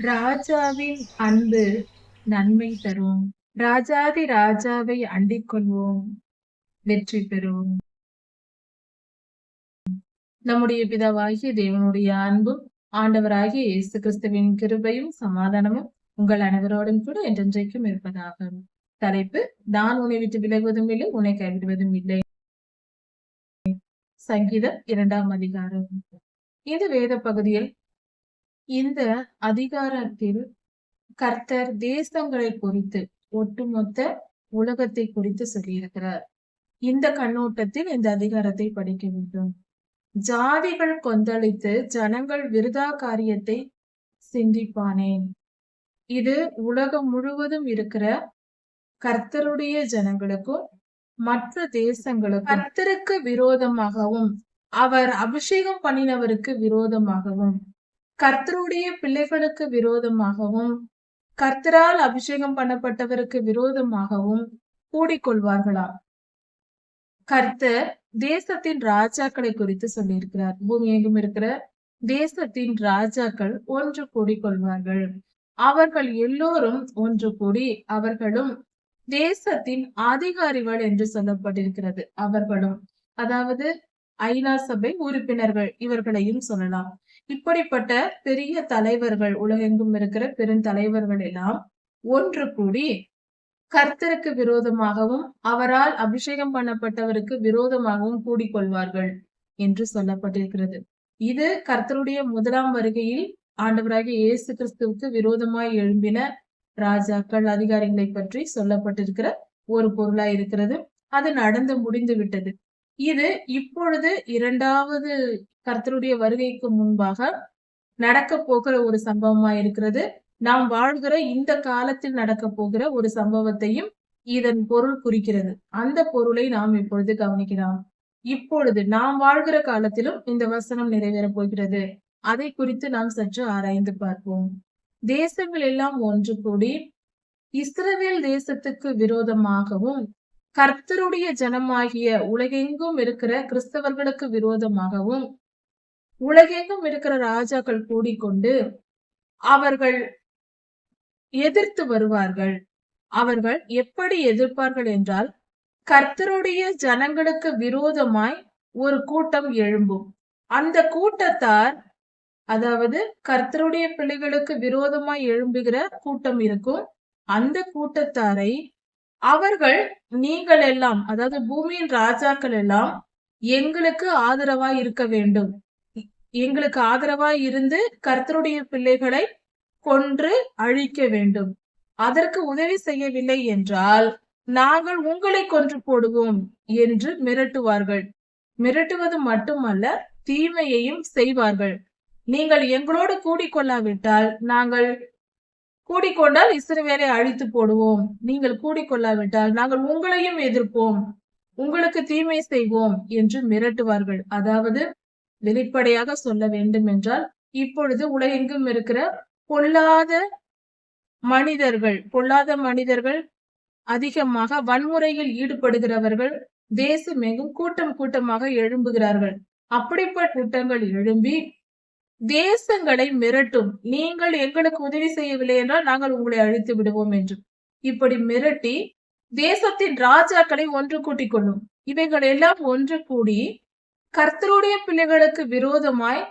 ராஜாவின் அன்பு நன்மை தரும். ராஜாதி ராஜாவை அண்டிக் கொள்வோம். வெற்றி பெறுவோம். நம்முடைய பிதாவாகிய தேவனுடைய அன்பும் ஆண்டவராகிய இயேசு கிறிஸ்துவின் கிருபையும் சமாதானமும் உங்கள் அனைவரோடும் கூட என்றென்றைக்கும் இருப்பதாக தலைப்பு நான் உன்னை விட்டு விலகுவதும் இல்லை உன்னை கைவிடுவதும் இல்லை. சங்கீதம் இரண்டாம் அதிகாரம். இந்த வேத பகுதியில் இந்த அதிகாரத்தில் கர்த்தர் தேசங்களை குறித்து ஒட்டுமொத்த உலகத்தை குறித்து சொல்லியிருக்கிறார். இந்த கண்ணோட்டத்தில் இந்த அதிகாரத்தை படிக்க வேண்டும். ஜாதிகள் கொந்தளித்து ஜனங்கள் விருதா காரியத்தை சிந்திப்பானேன் இது உலகம் முழுவதும் இருக்கிற கர்த்தருடைய ஜனங்களுக்கும் மற்ற தேசங்களுக்கும் கர்த்தருக்கு விரோதமாகவும் அவர் அபிஷேகம் பண்ணினவருக்கு விரோதமாகவும் கர்த்தருடைய பிள்ளைகளுக்கு விரோதமாகவும் கர்த்தரால் அபிஷேகம் பண்ணப்பட்டவருக்கு விரோதமாகவும் கூடிக்கொள்வார்களா? கர்த்தர் தேசத்தின் ராஜாக்களை குறித்து சொல்லியிருக்கிறார். பூமி எங்கும் இருக்கிற தேசத்தின் ராஜாக்கள் ஒன்று கூடிக்கொள்வார்கள். அவர்கள் எல்லோரும் ஒன்று கூடி அவர்களும் தேசத்தின் அதிகாரிகள் என்று சொல்லப்பட்டிருக்கிறது. அவர்களும் அதாவது ஐநா சபை உறுப்பினர்கள் இவர்களையும் சொல்லலாம். இப்படிப்பட்ட பெரிய தலைவர்கள் உலகெங்கும் இருக்கிற பெருந்தலைவர்கள் எல்லாம் ஒன்று கூடி கர்த்தருக்கு விரோதமாகவும் அவரால் அபிஷேகம் பண்ணப்பட்டவருக்கு விரோதமாகவும் கூடிக்கொள்வார்கள் என்று சொல்லப்பட்டிருக்கிறது. இது கர்த்தருடைய முதலாம் வருகையில் ஆண்டவராகிய இயேசு கிறிஸ்துவுக்கு விரோதமாய் எழும்பின ராஜாக்கள் அதிகாரிகளை பற்றி சொல்லப்பட்டிருக்கிற ஒரு பொருளா இருக்கிறது அது நடந்து முடிந்து விட்டது இது இப்பொழுது இரண்டாவது கர்த்தருடைய வருகைக்கு முன்பாக நடக்க போகிற ஒரு சம்பவமா இருக்கிறது. நாம் வாழ்கிற இந்த காலத்தில் நடக்க போகிற ஒரு சம்பவத்தையும் இதன் பொருள் குறிக்கிறது. அந்த பொருளை நாம் இப்பொழுது கவனிக்கலாம். இப்பொழுது நாம் வாழ்கிற காலத்திலும் இந்த வசனம் நிறைவேறப் போகிறது. அதை குறித்து நாம் சற்று ஆராய்ந்து பார்ப்போம். தேசங்கள் எல்லாம் ஒன்று கூடி இஸ்ரவேல் தேசத்துக்கு விரோதமாகவும் கர்த்தருடைய ஜனமாகிய உலகெங்கும் இருக்கிற கிறிஸ்தவர்களுக்கு விரோதமாகவும் உலகெங்கும் இருக்கிற ராஜாக்கள் கூடிக்கொண்டு அவர்கள் எதிர்த்து வருவார்கள். அவர்கள் எப்படி எதிர்ப்பார்கள் என்றால் கர்த்தருடைய ஜனங்களுக்கு விரோதமாய் ஒரு கூட்டம் எழும்பும். அந்த கூட்டத்தார் அதாவது கர்த்தருடைய பிள்ளைகளுக்கு விரோதமாய் எழும்புகிற கூட்டம் இருக்கும். அந்த கூட்டத்தாரை அவர்கள் நீங்கள் எல்லாம் அதாவது பூமியின் ராஜாக்கள் எல்லாம் எங்களுக்கு ஆதரவாய் இருக்க வேண்டும். எங்களுக்கு ஆதரவாய் இருந்து கர்த்தருடைய பிள்ளைகளை கொன்று அழிக்க வேண்டும். அதற்கு உதவி செய்யவில்லை என்றால் நாங்கள் உங்களை கொன்று போடுவோம் என்று மிரட்டுவார்கள். மிரட்டுவது மட்டுமல்ல தீமையையும் செய்வார்கள். நீங்கள் எங்களோடு கூடிக்கொள்ளாவிட்டால் நாங்கள் கூடிக்கொண்டால் இஸ்ரவேலை அழித்து போடுவோம். நீங்கள் கூடிக்கொள்ளாவிட்டால் நாங்கள் உங்களையும் எதிர்ப்போம். உங்களுக்கு தீமை செய்வோம் என்று மிரட்டுவார்கள். அதாவது வெளிப்படையாக சொல்ல வேண்டும் என்றால் இப்பொழுது உலகெங்கும் இருக்கிற பொல்லாத மனிதர்கள் பொல்லாத மனிதர்கள் அதிகமாக வன்முறையில் ஈடுபடுகிறவர்கள் தேசமெங்கும் கூட்டம் கூட்டமாக எழும்புகிறார்கள். அப்படிப்பட்ட கூட்டங்கள் எழும்பி தேசங்களை மிரட்டும். நீங்கள் எங்களுக்கு உதவி செய்யவில்லை என்றால் நாங்கள் உங்களை அழித்து விடுவோம் என்று. இப்படி மிரட்டி தேசத்தின் ராஜாக்களை ஒன்று கூட்டிக் கொள்ளும். இவைகள் எல்லாம் ஒன்று கூடி கர்த்தருடைய பிள்ளைகளுக்கு விரோதமாய்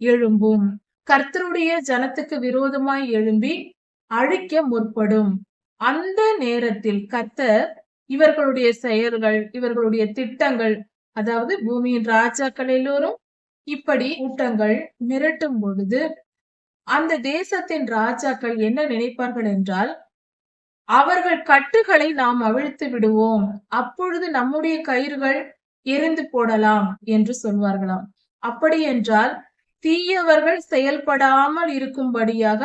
எழும்பும். கர்த்தருடைய ஜனத்துக்கு விரோதமாய் எழும்பி அழிக்க முற்படும். அந்த நேரத்தில் கர்த்தர் இவர்களுடைய செயல்கள் இவர்களுடைய திட்டங்கள் அதாவது பூமியின் ராஜாக்கள் எல்லோரும் இப்படி கூட்டங்கள் மிரட்டும் பொழுது அந்த தேசத்தின் ராஜாக்கள் என்ன நினைப்பார்கள் என்றால் அவர்கள் கட்டுகளை நாம் அவிழ்த்து விடுவோம் அப்பொழுது நம்முடைய கயிறுகள் எரிந்து போடலாம் என்று சொல்வார்களாம். அப்படி என்றால் தீயவர்கள் செயல்படாமல் இருக்கும்படியாக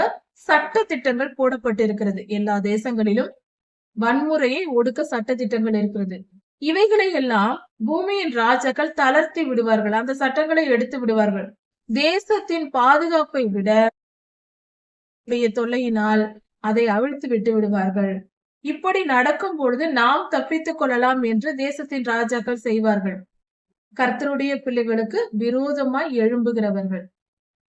சட்ட திட்டங்கள் போடப்பட்டிருக்கிறது. எல்லா தேசங்களிலும் வன்முறையை ஒடுக்க சட்ட திட்டங்கள் இருக்கிறது. இவைகளை எல்லாம் பூமியின் ராஜாக்கள் தளர்த்தி விடுவார்கள். அந்த சட்டங்களை எடுத்து விடுவார்கள். தேசத்தின் பாதுகாப்பை விட தொல்லையினால் அதை அவிழ்த்து விட்டு விடுவார்கள். இப்படி நடக்கும் பொழுது நாம் தப்பித்துக் கொள்ளலாம் என்று தேசத்தின் ராஜாக்கள் செய்வார்கள். கர்த்தருடைய பிள்ளைகளுக்கு விரோதமாய் எழும்புகிறவர்கள்.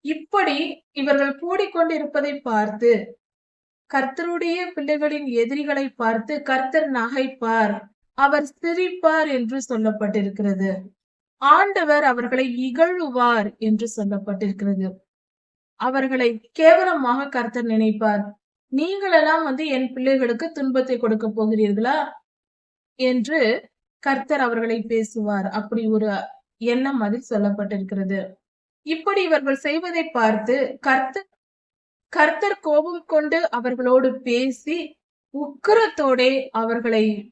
இப்படி இவர்கள் கூடிக்கொண்டிருப்பதை பார்த்து கர்த்தருடைய பிள்ளைகளின் எதிரிகளை பார்த்து கர்த்தர் நகைப்பார். அவர் சிரிப்பார் என்று சொல்லப்பட்டிருக்கிறது. ஆண்டவர் அவர்களை இகழுவார் என்று சொல்லப்பட்டிருக்கிறது. அவர்களை கேவலமாக கர்த்தர் நினைப்பார். நீங்களெல்லாம் வந்து என் பிள்ளைகளுக்கு துன்பத்தை கொடுக்க போகிறீர்களா? என்று கர்த்தர் அவர்களை பேசுவார். அப்படி ஒரு எண்ணம் அதில் சொல்லப்பட்டிருக்கிறது. இப்படி இவர்கள் செய்வதை பார்த்து கர்த்தர் கர்த்தர் கோபம் கொண்டு அவர்களோடு பேசி உக்கிரத்தோடே அவர்களை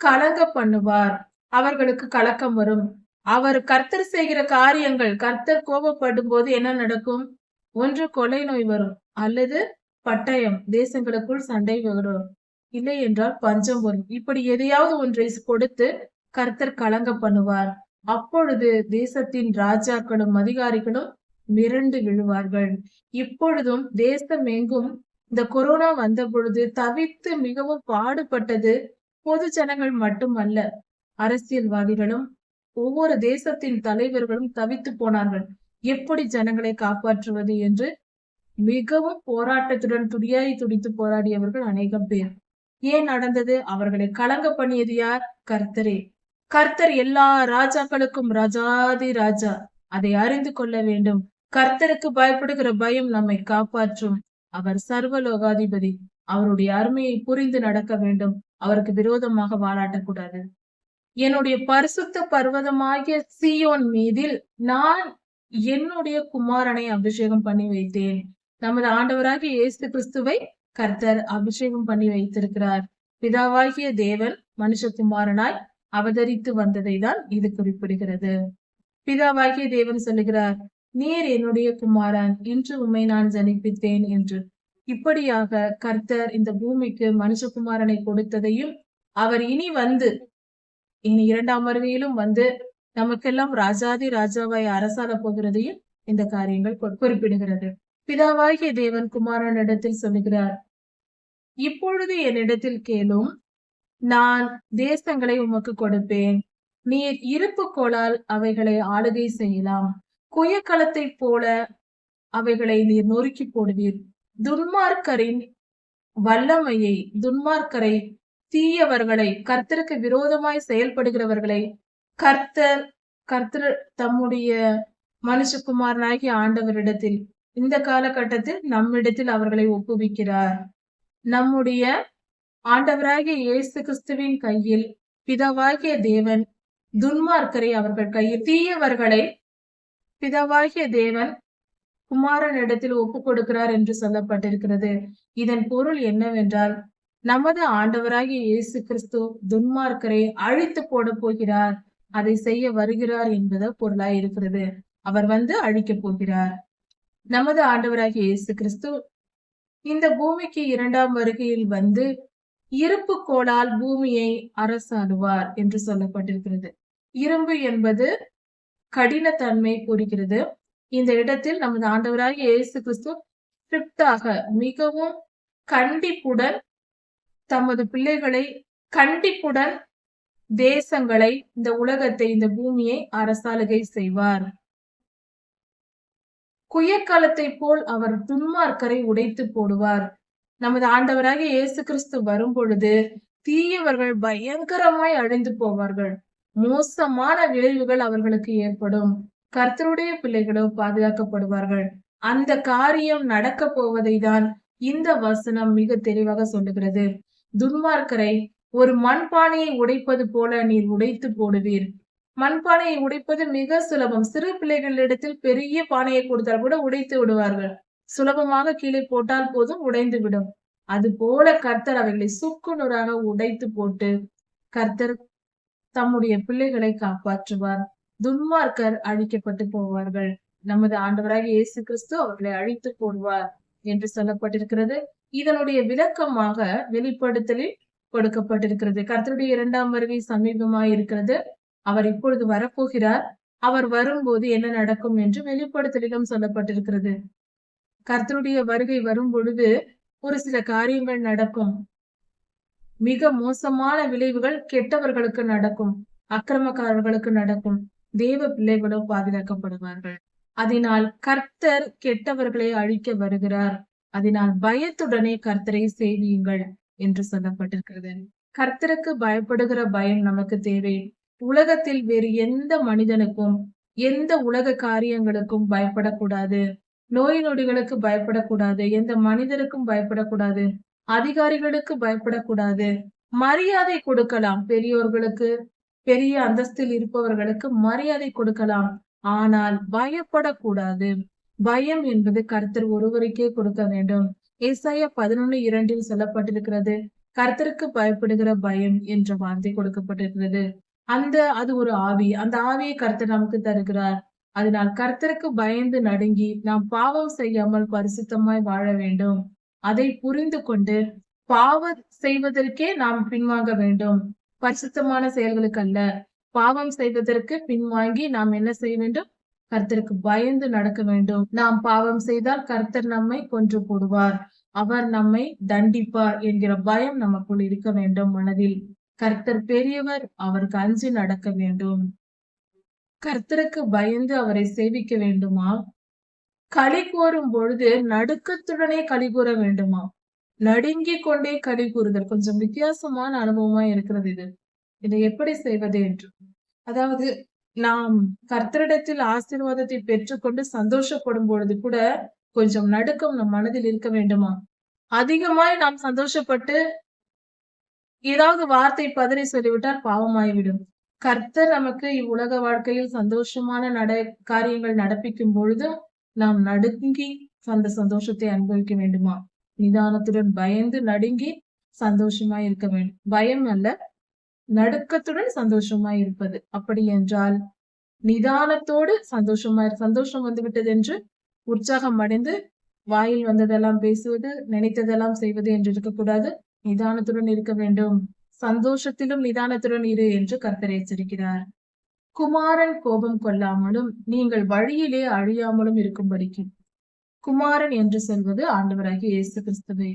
கலங்க பண்ணுவார். அவர்களுக்கு கலக்கம் வரும். அவர் கர்த்தர் செய்கிற காரியங்கள் கர்த்தர் கோபப்படும் போது என்ன நடக்கும்? ஒன்று கொலை நோய் வரும் அல்லது பட்டயம் தேசங்களுக்குள் சண்டை வரும். இல்லை என்றால் பஞ்சம் வரும். இப்படி எதையாவது ஒன்றை கொடுத்து கர்த்தர் கலங்க பண்ணுவார். அப்பொழுது தேசத்தின் ராஜாக்களும் அதிகாரிகளும் மிரண்டு விழுவார்கள். இப்பொழுதும் தேசம் எங்கும் இந்த கொரோனா வந்த பொழுது தவித்து மிகவும் பாடுபட்டது. பொது ஜனங்கள் மட்டுமல்ல அரசியல்வாதிகளும் ஒவ்வொரு தேசத்தின் தலைவர்களும் தவித்து போனார்கள். எப்படி ஜனங்களை காப்பாற்றுவது என்று மிகவும் போராட்டத்துடன் துடியாய் துடித்து போராடியவர்கள் அநேகம் பேர். ஏன் நடந்தது? அவர்களை கலங்க பண்ணியது யார்? கர்த்தரே. கர்த்தர் எல்லா ராஜாக்களுக்கும் ராஜாதி ராஜா. அதை அறிந்து கொள்ள வேண்டும். கர்த்தருக்கு பயப்படுகிற பயம் நம்மை காப்பாற்றும். அவர் சர்வலோகாதிபதி. அவருடைய அருமையை புரிந்து நடக்க வேண்டும். அவருக்கு விரோதமாக வாழாட்டக்கூடாது என்னுடைய பரிசுத்த பர்வதமாகிய சியோன் மீதில் நான் என்னுடைய குமாரனை அபிஷேகம் பண்ணி வைத்தேன். நமது ஆண்டவராகிய இயேசு கிறிஸ்துவை கர்த்தர் அபிஷேகம் பண்ணி வைத்திருக்கிறார். பிதாவாகிய தேவன் மனுஷகுமாரனாய் அவதரித்து வந்ததை தான் இது குறிப்பிடுகிறது. பிதாவாகிய தேவன் சொல்லுகிறார் நீர் என்னுடைய குமாரன் இன்று உண்மை நான் ஜனிப்பித்தேன் என்று. இப்படியாக கர்த்தர் இந்த பூமிக்கு மனுஷகுமாரனை கொடுத்ததையும் அவர் இனி வந்து இனி இரண்டாம் வருகையிலும் வந்து நமக்கெல்லாம் ராஜாதி ராஜாவாய் அரசால போகிறதையும் இந்த காரியங்கள் குறிப்பிடுகிறது. பிதாவாகிய தேவன் குமாரன் இடத்தில் சொல்லுகிறார் இப்பொழுது என்னிடத்தில் கேளும் நான் தேசங்களை உமக்கு கொடுப்பேன். நீர் இருப்பு கோளால் அவைகளை ஆளுகை செய்யலாம். குயக்களத்தை போல அவைகளை நீர் நொறுக்கி போடுவீர். துன்மார்க்கரின் வல்லமையை துன்மார்க்கரை தீயவர்களை கர்த்தருக்கு விரோதமாய் செயல்படுகிறவர்களை கர்த்தர் கர்த்தர் தம்முடைய மனுஷகுமாரனாகிய ஆண்டவரிடத்தில் இந்த காலகட்டத்தில் நம்மிடத்தில் அவர்களை ஒப்புவிக்கிறார். நம்முடைய ஆண்டவராகிய இயேசு கிறிஸ்துவின் கையில் பிதாவாகிய தேவன் துன்மார்க்கரை அவர்கள் கையில் தீயவர்களை பிதாவாகிய தேவன் குமாரன் இடத்தில் ஒப்பு கொடுக்கிறார் என்று சொல்லப்பட்டிருக்கிறது. இதன் பொருள் என்னவென்றால் நமது ஆண்டவராகிய இயேசு கிறிஸ்து துன்மார்க்கரை அழித்து போட போகிறார். அதை செய்ய வருகிறார் என்பது பொருளாய் இருக்கிறது. அவர் வந்து அழிக்க போகிறார். நமது ஆண்டவராகிய இயேசு கிறிஸ்து இந்த பூமிக்கு இரண்டாம் வருகையில் வந்து இருப்பு கோளால் பூமியை அரசாடுவார் என்று சொல்லப்பட்டிருக்கிறது. இரும்பு என்பது கடினத்தன்மை கூறுகிறது. இந்த இடத்தில் நமது ஆண்டவராக இயேசு கிறிஸ்து ஸ்ட்ரிக்டாக மிகவும் கண்டிப்புடன் தமது பிள்ளைகளை கண்டிப்புடன் தேசங்களை இந்த உலகத்தை இந்த பூமியை அரசாளுகை செய்வார். குயக்காலத்தை போல் அவர் துன்மார்க்கரை உடைத்து போடுவார். நமது ஆண்டவராக இயேசு கிறிஸ்து வரும் பொழுது தீயவர்கள் பயங்கரமாய் அழிந்து போவார்கள். மோசமான விளைவுகள் அவர்களுக்கு ஏற்படும். கர்த்தருடைய பிள்ளைகளோ பாதுகாக்கப்படுவார்கள். அந்த காரியம் நடக்க போவதை தான் இந்த வசனம் மிக தெளிவாக சொல்லுகிறது. துன்மார்க்கரை ஒரு மண்பானையை உடைப்பது போல நீர் உடைத்து போடுவீர். மண்பானையை உடைப்பது மிக சுலபம். சிறு பிள்ளைகளிடத்தில் பெரிய பானையை கொடுத்தால் கூட உடைத்து விடுவார்கள். சுலபமாக கீழே போட்டால் போதும் உடைந்து விடும். அது போல கர்த்தர் அவைகளை சுக்குநூறாக உடைத்து போட்டு கர்த்தர் தம்முடைய பிள்ளைகளை காப்பாற்றுவார். துன்மார்க்கர் அழிக்கப்பட்டு போவார்கள். நமது ஆண்டவராக இயேசு கிறிஸ்து அவர்களை அழித்து போடுவார் என்று சொல்லப்பட்டிருக்கிறது. இதனுடைய விளக்கமாக வெளிப்படுத்தலில் கொடுக்கப்பட்டிருக்கிறது. கர்த்தருடைய இரண்டாம் வருகை சமீபமாய் இருக்கிறது. அவர் இப்பொழுது வரப்போகிறார். அவர் வரும்போது என்ன நடக்கும் என்று வெளிப்படுத்தலிடம் சொல்லப்பட்டிருக்கிறது. கர்த்தருடைய வருகை வரும் பொழுது ஒரு சில காரியங்கள் நடக்கும். மிக மோசமான விளைவுகள் கெட்டவர்களுக்கு நடக்கும். அக்கிரமக்காரர்களுக்கு நடக்கும். தேவ பிள்ளைகளும் பாதுகாக்கப்படுவார்கள். அதனால் கர்த்தர் கெட்டவர்களை அழிக்க வருகிறார். அதனால் பயத்துடனே கர்த்தரை சேவியுங்கள் என்று சொல்லப்பட்டிருக்கிறது. கர்த்தருக்கு பயப்படுகிற பயம் நமக்கு தேவை. உலகத்தில் வேறு எந்த மனிதனுக்கும் எந்த உலக காரியங்களுக்கும் பயப்படக்கூடாது. நோய் நொடிகளுக்கு பயப்படக்கூடாது. எந்த மனிதருக்கும் பயப்படக்கூடாது. அதிகாரிகளுக்கு பயப்படக்கூடாது. மரியாதை கொடுக்கலாம். பெரியோர்களுக்கு பெரிய அந்தஸ்தில் இருப்பவர்களுக்கு மரியாதை கொடுக்கலாம். ஆனால் பயப்படக்கூடாது. பயம் என்பது கர்த்தர் ஒருவருக்கே கொடுக்க வேண்டும். ஏசாயா பதினொன்னு இரண்டில் சொல்லப்பட்டிருக்கிறது கர்த்தருக்கு பயப்படுகிற பயம் என்ற வார்த்தை கொடுக்கப்பட்டிருக்கிறது. அந்த அது ஒரு ஆவி. அந்த ஆவியை கர்த்தர் நமக்கு தருகிறார். அதனால் கர்த்தருக்கு பயந்து நடுங்கி நாம் பாவம் செய்யாமல் பரிசுத்தமாய் வாழ வேண்டும். அதை புரிந்து கொண்டு பாவம் செய்வதற்கே நாம் பின்வாங்க வேண்டும். பரிசுத்தமான செயல்களுக்கு அல்ல பாவம் செய்வதற்கு பின்வாங்கி நாம் என்ன செய்ய வேண்டும்? கர்த்தருக்கு பயந்து நடக்க வேண்டும். நாம் பாவம் செய்தால் கர்த்தர் நம்மை கொன்று போடுவார். அவர் நம்மை தண்டிப்பார் என்கிற பயம் நமக்குள் இருக்க வேண்டும் மனதில். கர்த்தர் பெரியவர் அவருக்கு அஞ்சு நடக்க வேண்டும். கர்த்தருக்கு பயந்து அவரை சேவிக்க வேண்டுமா? களி கூறும் பொழுது நடுக்கத்துடனே களி கூற வேண்டுமா? நடுங்கிக் கொண்டே களி கூறுதல். கொஞ்சம் வித்தியாசமான அனுபவமா இருக்கிறது இது. இதை எப்படி செய்வது என்று. அதாவது நாம் கர்த்தரிடத்தில் ஆசீர்வாதத்தை பெற்றுக்கொண்டு சந்தோஷப்படும் பொழுது கூட கொஞ்சம் நடுக்கம் நம் மனதில் இருக்க வேண்டுமா? அதிகமாய் நாம் சந்தோஷப்பட்டு ஏதாவது வார்த்தை பதறி சொல்லிவிட்டால் பாவமாய்விடும். கர்த்தர் நமக்கு இவ்வுலக வாழ்க்கையில் சந்தோஷமான நட காரியங்கள் நடப்பிக்கும் பொழுது நாம் நடுங்கி அந்த சந்தோஷத்தை அனுபவிக்க வேண்டுமா? நிதானத்துடன் பயந்து நடுங்கி சந்தோஷமாய் இருக்க வேண்டும். பயம் அல்ல நடுக்கத்துடன் சந்தோஷமாய் இருப்பது. அப்படி என்றால் நிதானத்தோடு சந்தோஷமா சந்தோஷம் வந்து விட்டது என்று உற்சாகம் அடைந்து வாயில் வந்ததெல்லாம் பேசுவது நினைத்ததெல்லாம் செய்வது என்று இருக்கக்கூடாது. நிதானத்துடன் இருக்க வேண்டும். சந்தோஷத்திலும் நிதானத்துடன் இரு என்று கர்த்தர் எச்சரிக்கிறார். குமாரன் கோபம் கொள்ளாமலும் நீங்கள் வழியிலே அழியாமலும் இருக்கும்படிக்கு குமாரன் என்று சொல்வது ஆண்டவராகிய இயேசு கிறிஸ்துவே.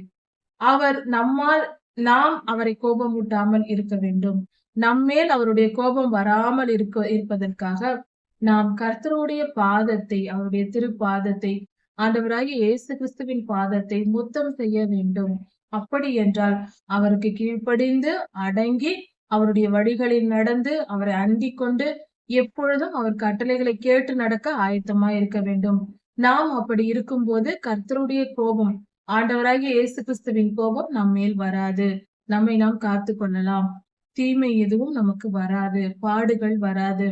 அவர் நம்மால் நாம் அவரை கோபமூட்டாமல் இருக்க வேண்டும். நம்மேல் அவருடைய கோபம் வராமல் இருக்க இருப்பதற்காக நாம் கர்த்தருடைய பாதத்தை அவருடைய திருப்பாதத்தை ஆண்டவராகிய இயேசு கிறிஸ்துவின் பாதத்தை முத்தம் செய்ய வேண்டும். அப்படி என்றால் அவருக்கு கீழ்ப்படிந்து அடங்கி அவருடைய வழிகளில் நடந்து அவரை அண்டிக் கொண்டு எப்பொழுதும் அவர் கட்டளைகளை கேட்டு நடக்க ஆயத்தமாய் இருக்க வேண்டும். நாம் அப்படி இருக்கும்போது கர்த்தருடைய கோபம் ஆண்டவராகிய இயேசு கிறிஸ்துவின் கோபம் நம் மேல் வராது. நம்மை நாம் காத்து கொள்ளலாம். தீமை எதுவும் நமக்கு வராது. பாடுகள் வராது.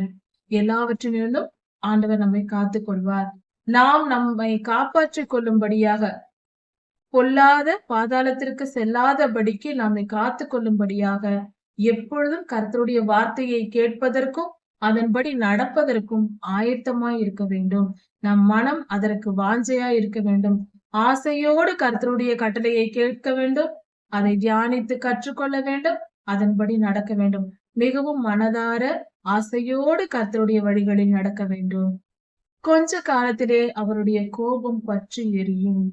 எல்லாவற்றிலிருந்தும் ஆண்டவர் நம்மை காத்து கொள்வார். நாம் நம்மை காப்பாற்றிக் கொள்ளும்படியாக பொல்லாத பாதாளத்திற்கு செல்லாதபடிக்கு நம்மை காத்து கொள்ளும்படியாக எப்பொழுதும் கர்த்தருடைய வார்த்தையை கேட்பதற்கும் அதன்படி நடப்பதற்கும் ஆயத்தமாய் இருக்க வேண்டும். நம் மனம் அதற்கு வாஞ்சையாய் இருக்க வேண்டும். ஆசையோடு கர்த்தருடைய கட்டளையை கேட்க வேண்டும். அதை தியானித்து கற்றுக்கொள்ள வேண்டும். அதன்படி நடக்க வேண்டும். மிகவும் மனதார ஆசையோடு கர்த்தருடைய வழிகளில் நடக்க வேண்டும். கொஞ்ச காலத்திலே அவருடைய கோபம் பற்றி எரியும்.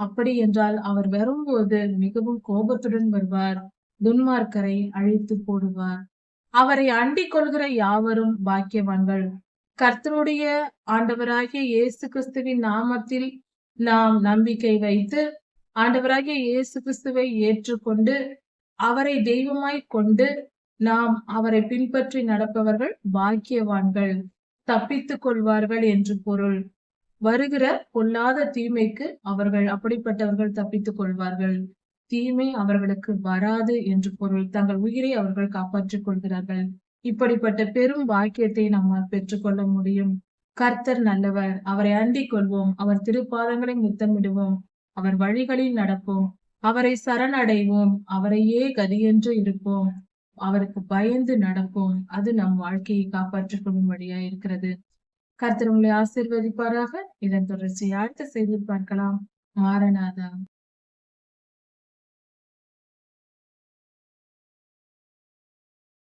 அப்படி என்றால் அவர் வரும்போது மிகவும் கோபத்துடன் வருவார். துன்மார்க்கரை அழித்து போடுவார். அவரை அண்டிக் கொள்கிற யாவரும் பாக்கியவான்கள். கர்த்தருடைய ஆண்டவராகிய இயேசு கிறிஸ்துவின் நாமத்தில் நாம் நம்பிக்கை வைத்து ஆண்டவராகிய இயேசு கிறிஸ்துவை ஏற்றுக்கொண்டு அவரை தெய்வமாய் கொண்டு நாம் அவரை பின்பற்றி நடப்பவர்கள் பாக்கியவான்கள். தப்பித்துக் கொள்வார்கள் என்று பொருள். வருகிற பொல்லாத தீமைக்கு அவர்கள் அப்படிப்பட்டவர்கள் தப்பித்துக் கொள்வார்கள். தீமை அவர்களுக்கு வராது என்று பொருள் தங்கள் உயிரை அவர்கள் காப்பாற்றிக் கொள்கிறார்கள். இப்படிப்பட்ட பெரும் வாக்கியத்தை நம்மால் பெற்றுக்கொள்ள முடியும். கர்த்தர் நல்லவர். அவரை அண்டிக் கொள்வோம். அவர் திருப்பாதங்களை முத்தமிடுவோம். அவர் வழிகளில் நடப்போம். அவரை சரணடைவோம். அவரையே கதியென்று இருப்போம். அவருக்கு பயந்து நடப்போம். அது நம் வாழ்க்கையை காப்பாற்றிக் கொள்ளும்படியா இருக்கிறது கர்த்தர் உங்களை ஆசிர்வதிப்பாராக. இதன் தொடர்ச்சியை அடுத்த செய்தி பார்க்கலாம். மாரநாதா